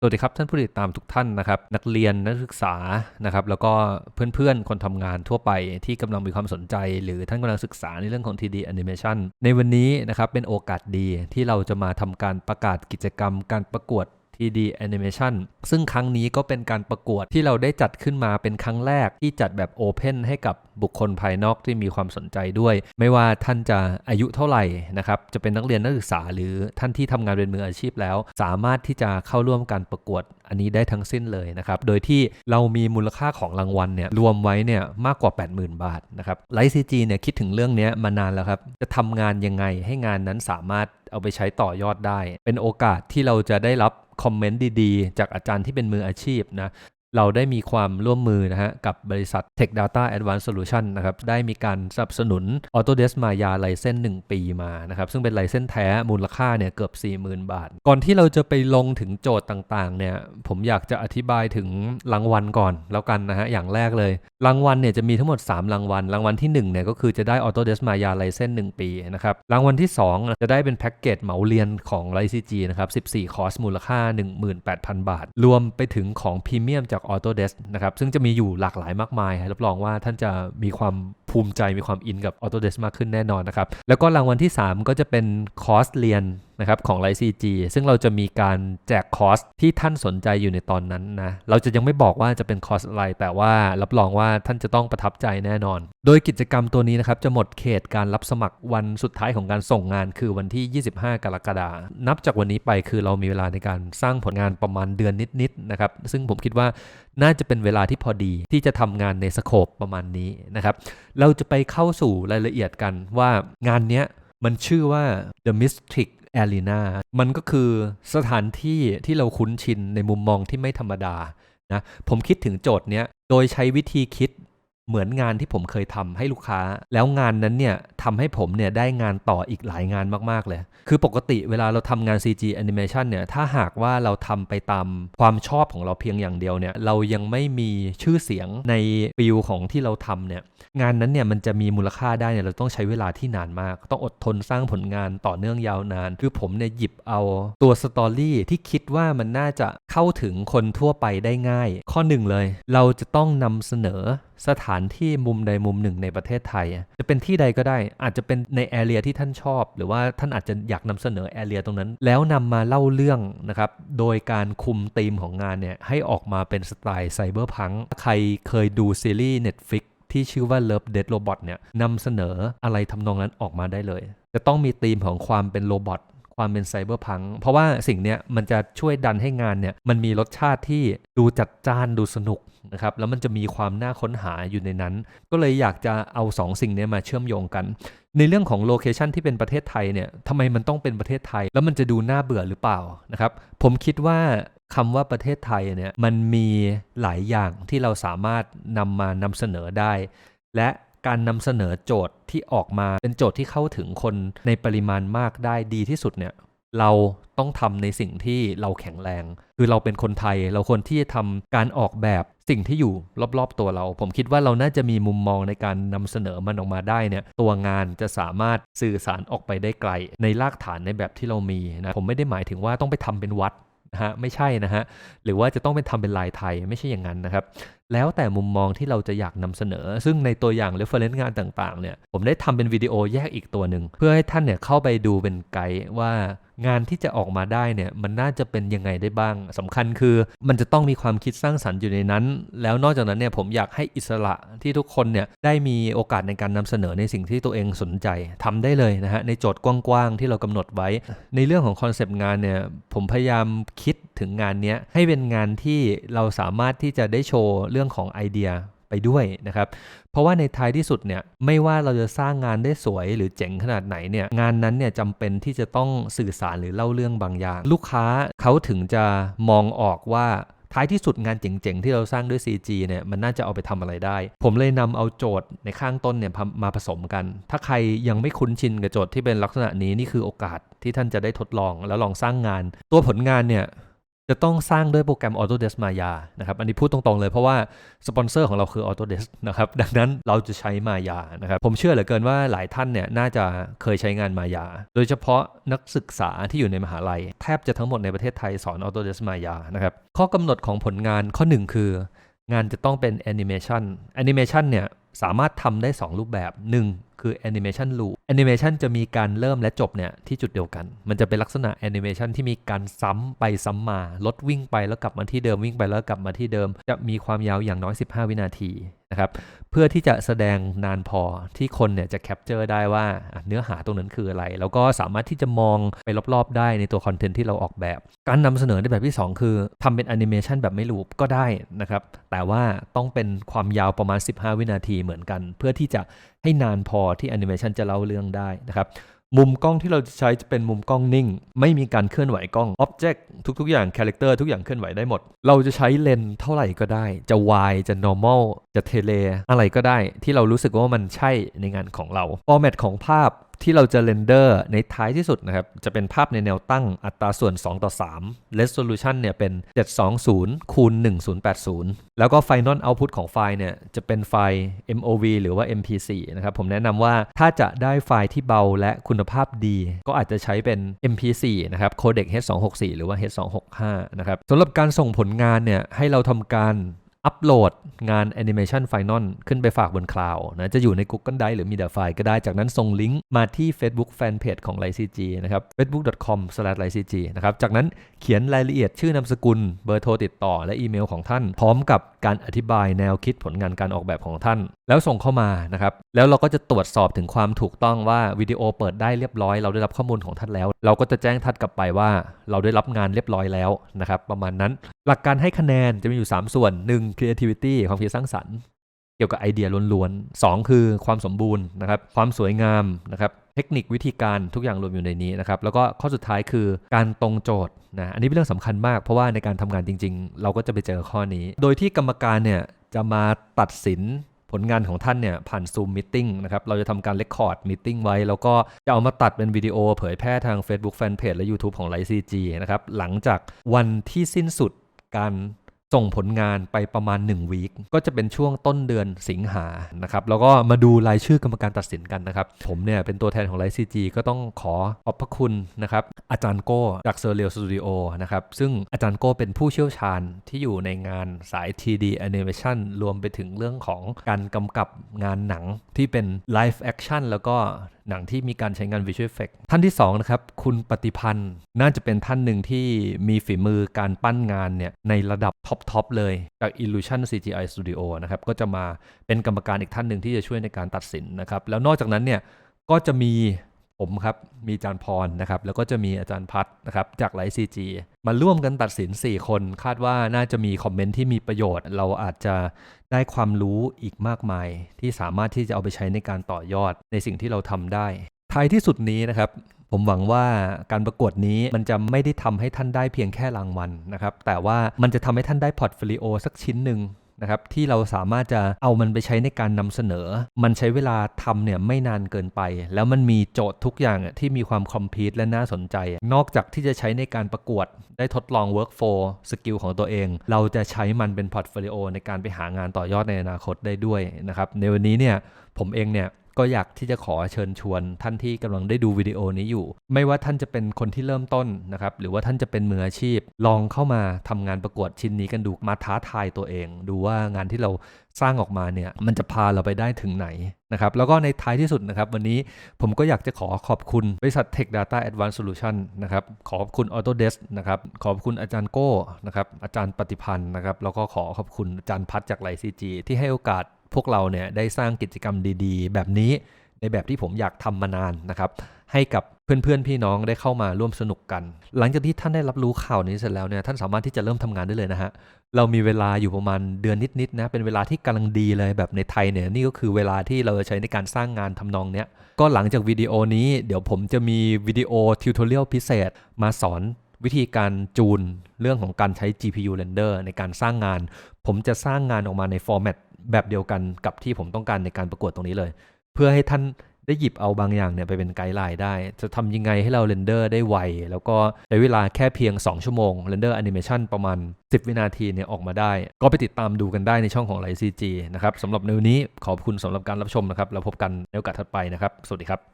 สวัสดีครับท่านผู้ติดตามทุกท่านนะครับนักเรียนนักศึกษานะครับแล้วก็เพื่อนๆ คนทำงานทั่วไปที่กำลังมีความสนใจ หรือท่านกำลังศึกษาในเรื่องของ 3D Animation ในวันนี้นะครับเป็นโอกาสดีที่เราจะมาทำการประกาศกิจกรรมการประกวด 3D Animation ซึ่งครั้งนี้ก็เป็นการประกวดที่เราได้จัดขึ้นมาเป็นครั้งแรกที่จัดแบบ Open ให้กับบุคคลภายนอกที่มีความสนใจด้วย ไม่ว่าท่านจะอายุเท่าไหร่นะครับ จะเป็นนักเรียนนักศึกษา หรือท่านที่ทำงานเป็นมืออาชีพแล้ว สามารถที่จะเข้าร่วมการประกวดอันนี้ได้ทั้งสิ้นเลยนะครับ โดยที่เรามีมูลค่าของรางวัลเนี่ยรวมไว้เนี่ยมากกว่า 80,000 บาทนะครับไลท์ซีจีเนี่ยคิดถึงเรื่องนี้มานานแล้วครับ จะทำงานยังไงให้งานนั้นสามารถเอาไปใช้ต่อยอดได้ เป็นโอกาสที่เราจะได้รับ คอมเมนต์ดีๆ จากอาจารย์ที่เป็นมืออาชีพนะ เราได้มีความร่วมมือนะฮะกับบริษัท Tech Data Advanced Solution นะครับได้มีการสนับสนุน Autodesk Maya License 1ปีมานะครับซึ่งเป็นไลเซนแท้มูลค่าเนี่ยเกือบ 40,000 บาท ก่อนที่เราจะไปลงถึงโจทย์ต่างๆเนี่ยผมอยากจะอธิบายถึงรางวัลก่อนแล้วกันนะฮะอย่างแรกเลย รางวัลเนี่ยจะมีทั้งหมด 3 รางวัล รางวัลที่1เนี่ยก็คือจะได้ Autodesk Maya License 1ปีนะครับรางวัลที่ 2 จะได้เป็นแพ็กเกจเหมาเรียนของ l i c g นะครับ14คอร์สมูลค่า 18,000 บาท รวมไปถึงของพรีเมียมจาก Autodesk นะครับซึ่งจะมีอยู่หลากหลายมากมาย รับรองว่าท่านจะมีความภูมิใจมีความอินกับ Autodesk มากขึ้นแน่นอนนะครับ แล้วก็รางวัลที่ 3 ก็จะเป็นคอร์สเรียนนะครับของ l i c g ซึ่งเราจะมีการแจกคอร์สที่ท่านสนใจอยู่ในตอนนั้นนะ เราจะยังไม่บอกว่าจะเป็นคอร์สอะไร แต่ว่ารับรองว่าท่านจะต้องประทับใจแน่นอน โดยกิจกรรมตัวนี้นะครับจะหมดเขตการรับสมัครวันสุดท้ายของการส่งงานคือวันที่ 25 กรกฎาคมนับจากวันนี้ไปคือเรามีเวลาในการสร้างผลงานประมาณเดือนนิดๆนะครับซึ่งผมคิดว่า น่าจะเป็นเวลาที่พอดีที่จะทำงานในสโคปประมาณนี้นะครับ เราจะไปเข้าสู่รายละเอียดกันว่างานเนี้ยมันชื่อว่า The Mystic Arena มันก็คือสถานที่ที่เราคุ้นชินในมุมมองที่ไม่ธรรมดานะผมคิดถึงโจทย์เนี้ยโดยใช้วิธีคิด เหมือนงานที่ผมเคยทำให้ลูกค้า แล้วงานนั้นเนี่ยทำให้ผมเนี่ยได้งานต่ออีกหลายงานมาก ๆ เลย คือปกติเวลาเราทำงาน CG Animation เนี่ย ถ้าหากว่าเราทำไปตามความชอบของเราเพียงอย่างเดียวเนี่ย เรายังไม่มีชื่อเสียงในฟิลของที่เราทำเนี่ย งานนั้นเนี่ยมันจะมีมูลค่าได้เนี่ยเราต้องใช้เวลาที่นานมาก ต้องอดทนสร้างผลงานต่อเนื่องยาวนาน คือผมเนี่ยหยิบเอาตัวสตอรี่ที่คิดว่ามันน่าจะเข้าถึงคนทั่วไปได้ง่าย ข้อหนึ่งเลย เราจะต้องนำเสนอสถานที่มุมใดมุมหนึ่งในประเทศไทย จะเป็นที่ใดก็ได้ อาจจะเป็นในแอเรียที่ท่านชอบ หรือว่าท่านอาจจะอยากนำเสนอแอเรียตรงนั้น แล้วนำมาเล่าเรื่องนะครับ โดยการคุมธีมของงานเนี่ยให้ออกมาเป็นสไตล์ไซเบอร์พังใครเคยดูซีรีส์ Netflix ที่ชื่อว่า Love Dead Robot เนี่ยนำเสนออะไรทำนองนั้นออกมาได้เลย จะต้องมีธีมของความเป็นโรบอท ความเป็นไซเบอร์พังเพราะว่าสิ่งเนี้ยมันจะช่วยดันให้งานเนี่ยมันมีรสชาติที่ดูจัดจ้านดูสนุกนะครับแล้วมันจะมีความน่าค้นหาอยู่ในนั้น ก็เลยอยากจะเอา 2สสิ่งนี้มาเชื่อมโยงกัน ในเรื่องของโลเคชันที่เป็นประเทศไทยเนี่ยทำไมมันต้องเป็นประเทศไทย แล้วมันจะดูน่าเบื่อหรือเปล่านะครับผมคิดว่าคำว่าประเทศไทยเนี่ยมันมีหลายอย่างที่เราสามารถนำมานำเสนอได้ และ การนำเสนอโจทย์ที่ออกมาเป็นโจทย์ที่เข้าถึงคนในปริมาณมากได้ดีที่สุดเนี่ยเราต้องทำในสิ่งที่เราแข็งแรง คือเราเป็นคนไทย เราควรที่จะทำการออกแบบสิ่งที่อยู่รอบๆตัวเรา ผมคิดว่าเราน่าจะมีมุมมองในการนำเสนอมันออกมาได้เนี่ย ตัวงานจะสามารถสื่อสารออกไปได้ไกล ในรากฐานในแบบที่เรามีนะ ผมไม่ได้หมายถึงว่าต้องไปทำเป็นวัดนะฮะ ไม่ใช่นะฮะ หรือว่าจะต้องเป็นทำเป็นลายไทย ไม่ใช่อย่างนั้นนะครับแล้วแต่มุมมองที่เราจะอยากนำเสนอ ซึ่งในตัวอย่าง reference งานต่างๆเนี่ยผมได้ทำเป็นวิดีโอแยกอีกตัวหนึ่ง เพื่อให้ท่านเนี่ยเข้าไปดูเป็นไกด์ว่างานที่จะออกมาได้เนี่ยมันน่าจะเป็นยังไงได้บ้างสำคัญคือมันจะต้องมีความคิดสร้างสรรค์อยู่ในนั้น แล้วนอกจากนั้นเนี่ยผมอยากให้อิสระที่ทุกคนเนี่ยได้มีโอกาสในการนำเสนอในสิ่งที่ตัวเองสนใจทำได้เลยนะฮะในโจทย์กว้างๆที่เรากำหนดไว้ ในเรื่องของคอนเซปต์งานเนี่ยผมพยายามคิดถึงงานนี้ให้เป็นงานที่เราสามารถที่จะได้โชว์เรื่องของไอเดียไปด้วยนะครับ เพราะว่าในท้ายที่สุดเนี่ยไม่ว่าเราจะสร้างงานได้สวยหรือเจ๋งขนาดไหนเนี่ยงานนั้นเนี่ยจำเป็นที่จะต้องสื่อสารหรือเล่าเรื่องบางอย่าง ลูกค้าเขาถึงจะมองออกว่าท้ายที่สุดงานเจ๋งๆ ที่เราสร้างด้วย CG เนี่ยมันน่าจะเอาไปทำอะไรได้ ผมเลยนำเอาโจทย์ในข้างต้นเนี่ยมาผสมกัน ถ้าใครยังไม่คุ้นชินกับโจทย์ที่เป็นลักษณะนี้นี่คือโอกาสที่ท่านจะได้ทดลองแล้วลองสร้างงาน ตัวผลงานเนี่ย จะต้องสร้างด้วยโปรแกรม Autodesk Maya นะครับอันนี้พูดตรงๆเลยเพราะว่า สปอนเซอร์ของเราคือ Autodesk นะครับดังนั้นเราจะใช้ Maya นะครับผมเชื่อเหลือเกินว่าหลายท่านเนี่ยน่าจะเคยใช้งาน Maya โดยเฉพาะนักศึกษาที่อยู่ในมหาลัย แทบจะทั้งหมดในประเทศไทยสอน Autodesk Maya นะครับข้อกำหนดของผลงานข้อหนึ่งคืองานจะต้องเป็นแอนิเมชันแอนิเมชันเนี่ยสามารถทำได้ 2 รูปแบบ 1คือแอนิเมชันลูปแอนิเมชันจะมีการเริ่มและจบเนี่ยที่จุดเดียวกัน มันจะเป็นลักษณะแอนิเมชันที่มีการซ้ำไปซ้ำมา รถวิ่งไปแล้วกลับมาที่เดิมวิ่งไปแล้วกลับมาที่เดิม จะมีความยาวอย่างน้อย 15 วินาทีนะครับ เพื่อที่จะแสดงนานพอที่คนเนี่ยจะแคปเจอร์ได้ว่าเนื้อหาตรงนั้นคืออะไร แล้วก็สามารถที่จะมองไปรอบๆได้ในตัวคอนเทนต์ที่เราออกแบบ การนำเสนอในแบบที่ 2 คือทำเป็นแอนิเมชันแบบไม่ลูปก็ได้นะครับ แต่ว่าต้องเป็นความยาวประมาณ 15 วินาทีเหมือนกัน เพื่อที่จะให้นานพอที่แอนิเมชันจะเล่าเรื่องได้นะครับมุมกล้องที่เราจะใช้จะเป็นมุมกล้องนิ่ง ไม่มีการเคลื่อนไหวกล้องอ็อบเจกต์ทุก ๆ อย่างคาแรคเตอร์ทุกอย่างเคลื่อนไหวได้หมด เราจะใช้เลนส์เท่าไหร่ก็ได้ จะวายจะ normal จะเทเลอะไรก็ได้ ที่เรารู้สึกว่ามันใช่ในงานของเราฟอร์แมตของภาพ ที่เราจะเรนเดอร์ในท้ายที่สุดนะครับ จะเป็นภาพในแนวตั้งอัตราส่วน 2 ต่อ 3 resolution เนี่ยเป็น 720คูณ1080 แล้วก็ final output ของไฟล์เนี่ยจะเป็นไฟล์ MOV หรือว่า MP4 นะครับ ผมแนะนำว่าถ้าจะได้ไฟล์ที่เบาและคุณภาพดี ก็อาจจะใช้เป็น MP4 นะครับ codec H264 หรือว่า H265 นะครับสำหรับการส่งผลงานเนี่ยให้เราทำการ อัปโหลดงาน Animation Final ขึ้นไปฝากบนคลาวนะจะอยู่ใน Google Drive หรือ Media File ก็ได้จากนั้นส่งลิงก์มาที่ Facebook Fanpage ของ l i c g นะครับ facebook.com/licg นะครับจากนั้นเขียนรายละเอียดชื่อนามสกุล เบอร์โทรติดต่อและอีเมลของท่าน พร้อมกับการอธิบายแนวคิดผลงานการออกแบบของท่าน แล้วส่งเข้ามานะครับ แล้วเราก็จะตรวจสอบถึงความถูกต้องว่าวิดีโอเปิดได้เรียบร้อย เราได้รับข้อมูลของท่านแล้ว เราก็จะแจ้งท่านกลับไปว่า เราได้รับงานเรียบร้อยแล้วนะครับ ประมาณนั้น หลักการให้คะแนนจะมีอยู่ 3 ส่วน 1 creativity ความคิดสร้างสรรค์ เกี่ยวกับไอเดียล้วนๆ 2 คือความสมบูรณ์นะครับ ความสวยงามนะครับ เทคนิควิธีการทุกอย่างรวมอยู่ในนี้นะครับ แล้วก็ข้อสุดท้ายคือการตรงโจทย์นะ อันนี้เป็นเรื่องสำคัญมาก เพราะว่าในการทำงานจริง ๆ เราก็จะไปเจอข้อนี้ โดยที่กรรมการเนี่ยจะมาตัดสิน ผลงานของท่านเนี่ยผ่านซูมมิ팅นะครับเราจะทำการเลคคอร์ดมิ팅ไว้ แล้วก็จะเอามาตัดเป็นวิดีโอเผยแพร่ทาง Facebook Fanpage และ YouTube ของไลซีจีนะครับหลังจากวันที่สิ้นสุดการ ส่งผลงานไปประมาณ1วีคก็จะเป็นช่วงต้นเดือนสิงหานะครับแล้วก็มาดูรายชื่อกรรมการตัดสินกันนะครับผมเนี่ยเป็นตัวแทนของไลซีจีก็ต้องขอขอบพระคุณนะครับอาจารย์โก้จากเซอร์เรียลสตูดิโอนะครับซึ่งอาจารย์โก้เป็นผู้เชี่ยวชาญที่อยู่ในงานสาย 3D Animation รวมไปถึงเรื่องของการกำกับงานหนังที่เป็น Live Action แล้วก็ หนังที่มีการใช้งาน Visual Effect ท่านที่2นะครับคุณปฏิพันธ์น่าจะเป็นท่านหนึ่งที่มีฝีมือการปั้นงานเนี่ยในระดับท็อปทอปเลยจาก Illusion CGI Studio นะครับก็จะมาเป็นกรรมการอีกท่านหนึ่งที่จะช่วยในการตัดสินนะครับแล้วนอกจากนั้นเนี่ยก็จะมี ผมครับมีอาจารย์พรนะครับแล้วก็จะมีอาจารย์พัฒนะครับจากไลซีจีมาร่วมกันตัดสิน 4 คน คาดว่าน่าจะมีคอมเมนต์ที่มีประโยชน์ เราอาจจะได้ความรู้อีกมากมาย ที่สามารถที่จะเอาไปใช้ในการต่อยอดในสิ่งที่เราทำได้ท้ายที่สุดนี้นะครับผมหวังว่าการประกวดนี้มันจะไม่ได้ทำให้ท่านได้เพียงแค่รางวัลนะครับ แต่ว่ามันจะทำให้ท่านได้พอร์ตโฟลิโอสักชิ้นหนึ่ง นะครับที่เราสามารถจะเอามันไปใช้ในการนำเสนอ มันใช้เวลาทำเนี่ยไม่นานเกินไป แล้วมันมีโจทย์ทุกอย่างอะที่มีความคอมพลีทและน่าสนใจ นอกจากที่จะใช้ในการประกวด ได้ทดลอง workflow สกิลของตัวเอง เราจะใช้มันเป็นพอร์ตโฟลิโอในการไปหางานต่อยอดในอนาคตได้ด้วยนะครับในวันนี้เนี่ยผมเองเนี่ย ก็อยากที่จะขอเชิญชวนท่านที่กำลังได้ดูวิดีโอนี้อยู่ ไม่ว่าท่านจะเป็นคนที่เริ่มต้นนะครับหรือว่าท่านจะเป็นมืออาชีพ ลองเข้ามาทำงานประกวดชิ้นนี้กันดูมาท้าทายตัวเอง ดูว่างานที่เรา สร้างออกมาเนี่ยมันจะพาเราไปได้ถึงไหนนะครับแล้วก็ในท้ายที่สุดนะครับ วันนี้ผมก็อยากจะขอขอบคุณบริษัท Tech Data Advanced Solution นะครับขอบคุณ Autodesk นะครับขอบคุณอาจารย์โก้นะครับอาจารย์ปฏิพันธ์นะครับแล้วก็ขอขอบคุณอาจารย์พัฒจากไลซีจีที่ให้โอกาสพวกเราเนี่ยได้สร้างกิจกรรมดีๆ แบบนี้ในแบบที่ผมอยากทำมานานนะครับให้กับเพื่อนๆ พี่น้องได้เข้ามาร่วมสนุกกัน หลังจากที่ท่านได้รับรู้ข่าวนี้เสร็จแล้วเนี่ยท่านสามารถที่จะเริ่มทำงานได้เลยนะฮะ เรามีเวลาอยู่ประมาณเดือนนิดๆนะเป็นเวลาที่กำลังดีเลยแบบในไทยเนี่ยนี่ก็คือเวลาที่เราจะใช้ในการสร้างงานทำนองเนี้ยก็หลังจากวิดีโอนี้เดี๋ยวผมจะมีวิดีโอทิวทอเรียลพิเศษ มาสอนวิธีการจูนเรื่องของการใช้ GPU render ในการสร้างงาน ผมจะสร้างงานออกมาในฟอร์แมตแบบเดียวกันกับที่ผมต้องการในการประกวดตรงนี้เลย เพื่อให้ท่าน ได้หยิบเอาบางอย่างเนี่ยไปเป็นไกด์ไลน์ได้ จะทำยังไงให้เราเรนเดอร์ได้ไว แล้วก็ใช้เวลาแค่เพียง 2 ชั่วโมงเรนเดอร์แอนิเมชันประมาณ 10 วินาทีเนี่ยออกมาได้ ก็ไปติดตามดูกันได้ในช่องของไลซีจีนะครับสำหรับในวันนี้ขอบคุณสำหรับการรับชมนะครับแล้วพบกันในโอกาสถัดไปนะครับ สวัสดีครับ